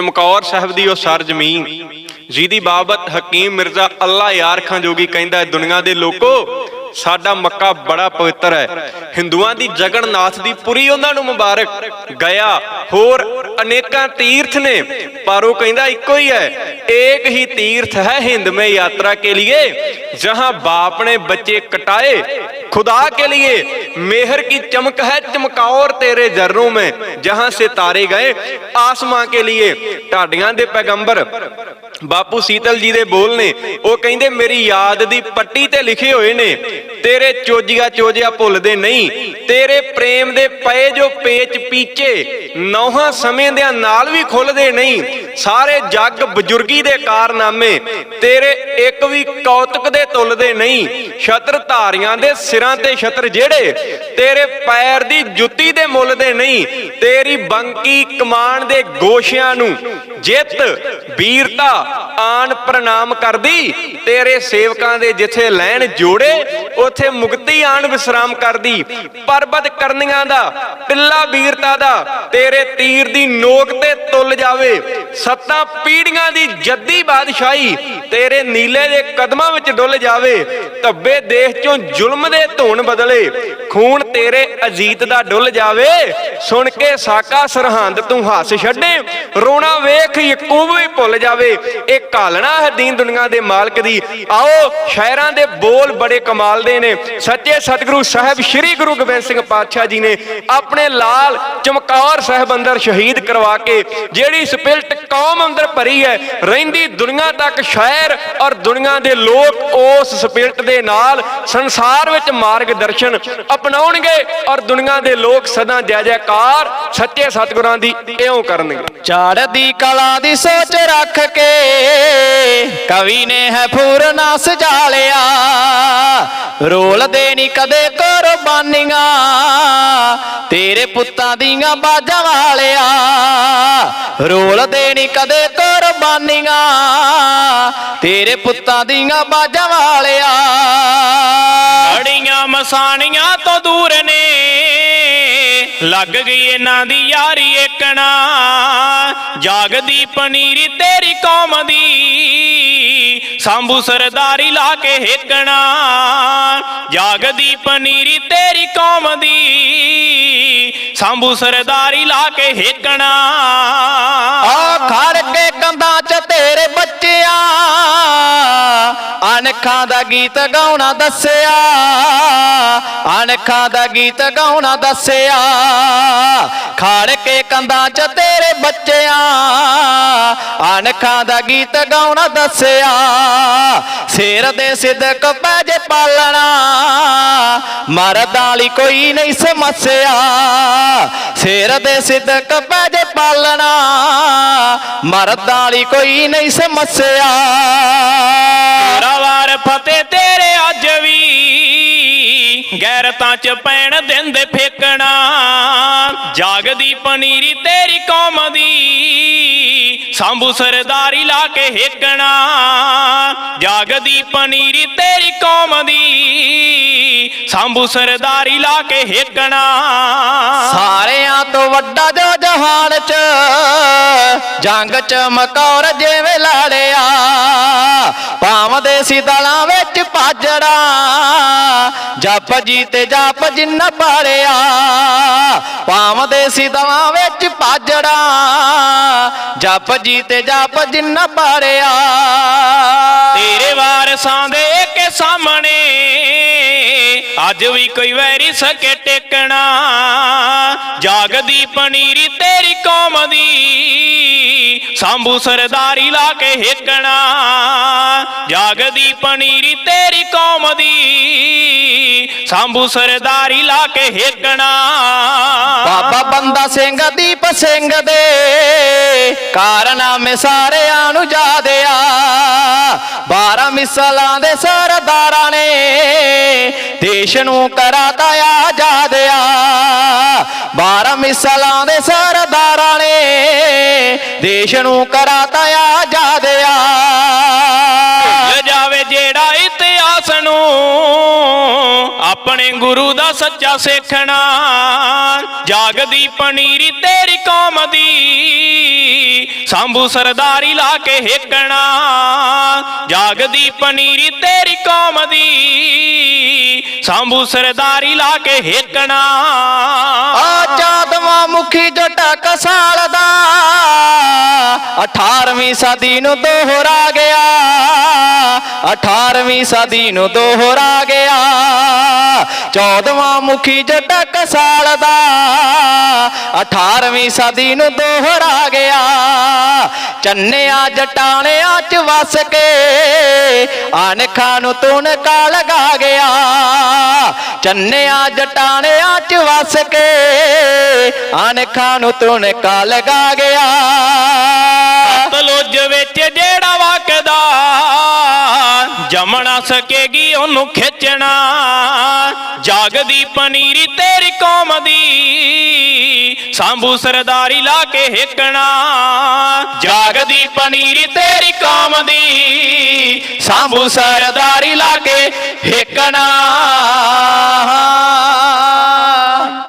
ਚਮਕੌਰ ਸਾਹਿਬ ਦੀ ਉਹ ਸਰਜਮੀ ਜਿਹਦੀ ਬਾਬਤ ਹਕੀਮ ਮਿਰਜ਼ਾ ਅੱਲਾ ਯਾਰ ਖਾਂ ਜੋਗੀ ਕਹਿੰਦਾ ਦੁਨੀਆ ਦੇ ਲੋਕੋ, ਸਾਡਾ ਮੱਕਾ ਬੜਾ ਪਵਿੱਤਰ ਹੈ। ਹਿੰਦੂਆਂ ਦੀ ਜਗਨਨਾਥ ਦੀ ਪੁਰੀ ਉਹਨਾਂ ਨੂੰ ਮੁਬਾਰਕ। ਗਿਆ, ਹੋਰ ਅਨੇਕਾਂ ਤੀਰਥ ਨੇ, ਪਰ ਉਹ ਕਹਿੰਦਾ ਇੱਕੋ ਹੀ ਹੈ ਇੱਕ ਹੀ ਤੀਰਥ ਹੈ ਹਿੰਦ ਮੇ ਯਾਤਰਾ ਕੇ ਲਈ ਜਹਾਂ ਬਾਪ ਨੇ ਬੱਚੇ ਕਟਾਏ खुदा के लिए मेहर की चमक है चमकौर तेरे जर्रों में जहां से तारे गए आसमां के लिए ਢਾਡੀਆਂ ਦੇ ਪੈਗੰਬਰ ਬਾਪੂ ਸੀਤਲ ਜੀ ਦੇ ਬੋਲ ਨੇ ਉਹ ਕਹਿੰਦੇ ਮੇਰੀ ਯਾਦ ਦੀ ਪੱਟੀ ਤੇ ਲਿਖੇ ਹੋਏ ਨੇ ਤੇਰੇ ਚੋਜੀਆ ਚੋਜਿਆ ਭੁੱਲਦੇ ਨਹੀਂ ਤੇਰੇ ਪ੍ਰੇਮ ਦੇ ਪਏ ਜੋ ਪੇਚ ਪੀਚੇ ਨੌਹਾਂ ਸਮੇਂ ਦੇ ਨਾਲ ਵੀ ਖੁੱਲਦੇ ਨਹੀਂ ਸਾਰੇ ਜੱਗ ਬਜ਼ੁਰਗੀ ਦੇ ਕਾਰਨਾਮੇ ਤੇਰੇ ਇੱਕ ਵੀ ਕੌਤਕ ਦੇ ਤੁੱਲਦੇ ਨਹੀਂ ਛਤਰ ਧਾਰੀਆਂ ਦੇ ਸਿਰਾਂ ਤੇ ਛਤਰ ਜਿਹੜੇ ਤੇਰੇ ਪੈਰ ਦੀ ਜੁੱਤੀ ਦੇ ਮੁੱਲ ਦੇ ਨਹੀਂ, ਤੇਰੀ ਬੰਕੀ ਕਮਾਨ ਦੇ ਗੋਸ਼ਿਆਂ ਨੂੰ ਜਿੱਤ, ਵੀਰਤਾ ਆਣ ਪ੍ਰਣਾਮ ਕਰਦੀ, ਤੇਰੇ ਸੇਵਕਾਂ ਦੇ ਜਿੱਥੇ ਲੈਣ ਜੋੜੇ, ਉਥੇ ਮੁਕਤੀ ਆਣ ਵਿਸਰਾਮ ਕਰਦੀ, ਪਰਬਤ ਕਰਨੀਆਂ ਦਾ ਟਿੱਲਾ ਵੀਰਤਾ ਦਾ, ਤੇਰੇ ਤੀਰ ਦੀ ਨੋਕ ਤੇ ਤੁੱਲ ਜਾਵੇ, ਸੱਤਾ ਪੀੜੀਆਂ ਦੀ ਜੱਦੀ ਬਾਦਸ਼ਾਹੀ, ਤੇਰੇ ਨੀਲੇ ਦੇ ਕਦਮਾਂ ਵਿੱਚ ਡੁੱਲ ਜਾਵੇ, ਧੱਬੇ ਦੇਸ਼ ਚੋਂ ਜ਼ੁਲਮ ਦੇ ਧੂਣ ਬਦਲੇ, ਖੂਨ ਤੇਰੇ ਅਜੀਤ ਦਾ ਡੁੱਲ ਜਾਵੇ। ਸੁਣ ਕੇ ਸਾਕਾ ਸਰਹੰਦ ਤੂੰ ਹੱਸ ਛੱਡੇ, ਰੋਣਾ ਵੇਖ ਯਕੂਬ ਵੀ ਭੁੱਲ ਜਾਵੇ। ਇਹ ਕਾਲਣਾ ਹੈ ਦੀਨ ਦੁਨੀਆ ਦੇ ਮਾਲਕ ਦੀ। ਆਓ, ਸ਼ਾਇਰਾਂ ਦੇ ਬੋਲ ਬੜੇ ਕਮਾਲ ਦੇ ਨੇ। ਸੱਚੇ ਸਤਿਗੁਰੂ ਸਾਹਿਬ ਸ੍ਰੀ ਗੁਰੂ ਗੋਬਿੰਦ ਸਿੰਘ ਪਾਤਸ਼ਾਹ ਜੀ ਨੇ ਆਪਣੇ ਲਾਲ ਚਮਕੌਰ ਸਾਹਿਬ ਅੰਦਰ ਸ਼ਹੀਦ ਕਰਵਾ ਕੇ, ਜਿਹੜੀ ਸਪਿਲਟ ਕੌਮ ਅੰਦਰ ਭਰੀ ਹੈ, ਰਹਿੰਦੀ ਦੁਨੀਆ ਤੱਕ ਸ਼ਾਇਰ ਔਰ ਦੁਨੀਆ ਦੇ ਲੋਕ ਉਸ ਸਪਿਲਟ ਦੇ ਨਾਲ ਸੰਸਾਰ ਵਿੱਚ ਮਾਰਗਦਰਸ਼ਨ ਅਪਣਾਉਣਗੇ ਔਰ ਦੁਨੀਆ ਦੇ ਲੋਕ ਸਦਾ ਜੈ ਜੈਕਾਰ, ਸੱਚੇ ਸਤਿਗੁਰਾਂ ਦੀ ਇਉਂ ਕਰਨਗੇ। ਚੜ੍ਹਦੀ ਕਲਾ ਦੀ ਸੋਚ ਰੱਖ ਕੇ ਕਵੀ ਨੇ ਹੈ ਫੂਰਨਾ ਸਜਾ ਰੋਲ ਦੇਣੀ ਕਦੇ ਕੁਰਬਾਨੀਆਂ। ਤੇਰੇ ਪੁੱਤਾਂ ਦੀਆਂ ਬਾਜਾਂ ਵਾਲਿਆ, ਰੋਲ ਦੇਣੀ ਕਦੇ ਕੁਰਬਾਨੀਆਂ ਤੇਰੇ ਪੁੱਤਾਂ ਦੀਆਂ ਬਾਜਾਂ ਵਾਲਿਆ। ਅੜੀਆਂ ਮਸਾਣੀਆਂ ਤੋਂ ਦੂਰ ਨੇ ਲੱਗ ਗਈ ਇਹਨਾਂ ਦੀ ਯਾਰੀ ਏਕਣਾ। ਜਾਗਦੀ ਪਨੀਰੀ ਤੇਰੀ ਕੌਮ ਦੀ ਸੰਭੂ ਸਰਦਾਰੀ ਲਾ ਕੇ ਹੇਕਣਾ ਜਾਗਦੀ ਪਨੀਰੀ ਤੇਰੀ ਕੌਮ ਦੀ ਸੰਭੂ ਸਰਦਾਰੀ ਲਾ ਕੇ ਹੇਕਣਾ ਆ ਖੜ ਅਣਖਾਂ ਦਾ ਗੀਤ ਗਾਉਣਾ ਦੱਸਿਆ, ਅਣਖਾਂ ਦਾ ਗੀਤ ਗਾਉਣਾ ਦੱਸਿਆ। ਖੜ ਕੇ ਕੰਧਾਂ 'ਚ ਤੇਰੇ ਬੱਚਿਆਂ, ਅਣਖਾਂ ਦਾ ਗੀਤ ਗਾਉਣਾ ਦੱਸਿਆ। ਸਿਰ ਦੇ ਸਿੱਧਕ ਪੈ ਜੇ ਪਾਲਣਾ, ਮਰਦ ਵਾਲੀ ਕੋਈ ਨਹੀਂ ਸਮੱਸਿਆ ਸਿਰ ਦੇ ਸਿੱਧਕ ਪੈ ਜੇ ਪਾਲਣਾ, ਮਰਦ ਵਾਲੀ ਕੋਈ ਨਹੀਂ ਸਮੱਸਿਆ ਫਤਿਹ ਤੇਰੇ ਅੱਜ ਵੀ। ਗੈਰਤਾਂ ਚ ਪੈਣ ਦਿੰਦੇ ਫੇਕਣਾ ਜਾਗਦੀ ਪਨੀਰੀ ਤੇਰੀ ਕੌਮ ਦੀ। ਸੰਭੂ ਸਰਦਾਰੀ ਲਾ ਕੇ ਹੇਕਣਾ। ਜਾਗਦੀ ਪਨੀਰੀ ਤੇਰੀ ਕੌਮ ਦੀ। ਸੰਭੂ ਸਰਦਾਰੀ ਲਾ ਕੇ ਹੇਕਣਾ। ਸਾਰਿਆਂ ਤੋਂ ਵੱਡਾ ਜੋ ਜਹਾਨ ਚ, ਜੰਗ ਚ ਮਕੌਰ ਜਿਵੇਂ ਲੜਿਆ। ਪਾਵਦੇ ਸੀ ਦਲਾਂ ਵਿੱਚ ਭਾਜੜਾ। ਜਪ ਜੀ ਤੇ ਜਪ ਜਿੰਨਾ ਪਾੜਿਆ ਪਾਵਦੇ ਸੀ ਦਲਾਂ ਵਿੱਚ ਭਾਜੜਾ। ਜਪ ਜੀ ਤੇ ਜਪ ਜਿੰਨਾ ਪਾੜਿਆ ਤੇਰੇ ਵਾਰਸਾਂ ਦੇ ਕੇ ਸਾਹਮਣੇ ਅੱਜ ਵੀ ਕੋਈ ਵੈਰੀ ਸਕੇ ਟੇਕਣਾ। ਜਾਗਦੀ ਪਨੀਰੀ ਤੇਰੀ ਕੌਮ ਦੀ। ਸੰਭੂ ਸਰਦਾਰੀ ਲਾ ਕੇ ਹੇਕਣਾ। ਜਾਗਦੀ ਪਨੀਰੀ ਤੇਰੀ ਕੌਮ ਦੀ, ਸੰਭੂ ਸਰਦਾਰੀ ਲਾ ਕੇ ਹੇਕਣਾ। ਬਾਬਾ ਸਿੰਘ ਦੀਪ ਸਿੰਘ ਦੇ ਕਾਰਨਾਮੇ ਸਾਰਿਆਂ ਨੂੰ ਯਾਦਿਆ। 12 ਮਿਸਲਾਂ ਦੇ ਸਰਦਾਰਾਂ ਨੇ ਦੇਸ਼ ਨੂੰ ਕਰਾਤਾ ਆਜ਼ਾਦਿਆ। 12 ਮਿਸਲਾਂ ਦੇ ਸਰਦਾਰਾਂ ਨੇ ਦੇਸ਼ ਨੂੰ ਕਰਾਤਾ ਆਜ਼ਾਦਿਆ। ਭੁੱਲ ਆਪਣੇ ਗੁਰੂ ਦਾ ਸੱਚਾ ਸੇਖਣਾ। ਜਾਗਦੀ ਪਨੀਰੀ ਤੇਰੀ ਕੌਮ ਦੀ। ਸੰਭੂ ਸਰਦਾਰੀ ਲਾ ਕੇ ਹੇਕਣਾ। ਜਾਗਦੀ ਪਨੀਰੀ ਤੇਰੀ ਕੌਮ ਦੀ। ਸੰਭੂ ਸਰਦਾਰੀ ਲਾ ਕੇ ਹੇਕਣਾ। ਆ ਚਾਦਵਾ ਮੁਖੀ ਜਟਾ ਕਸਾਲ ਦਾ 18ਵੀਂ ਸਦੀ ਨੂੰ ਦੋਹਰਾ ਗਿਆ। 18ਵੀਂ ਸਦੀ ਨੂੰ ਦੋਹਰਾ ਗਿਆ। 14ਵਾਂ ਮੁਖੀ ਜਟਾ ਕਸਾਲ ਦਾ। 18ਵੀਂ ਸਦੀ ਨੂੰ ਦੋਹਰਾ ਗਿਆ। ਚੰਨਿਆ ਜਟਾਣਿਆਂ ਚ ਵਸ ਕੇ ਅਨਖਾਂ ਨੂੰ ਤੁਨਕਾ ਲਗਾ ਗਿਆ। ਚੰਨਿਆ ਜਟਾਣਿਆਂ ਚ ਵਸ ਕੇ ਅਨਖਾਂ ਨੂੰ ਤੁਨਕਾ ਲਗਾ ਗਿਆ। ਜਮਣਾ ਸਕੇਗੀ ਉਹਨੂੰ ਖਿੱਚਣਾ। ਜਾਗਦੀ ਪਨੀਰੀ ਤੇਰੀ ਕੌਮ ਦੀ, ਸੰਭੂ ਸਰਦਾਰੀ ਲਾ ਕੇ ਹੇਕਣਾ। ਜਾਗਦੀ ਪਨੀਰੀ ਤੇਰੀ ਕੌਮ ਦੀ, ਸੰਭੂ ਸਰਦਾਰੀ ਲਾ ਕੇ ਹੇਕਣਾ।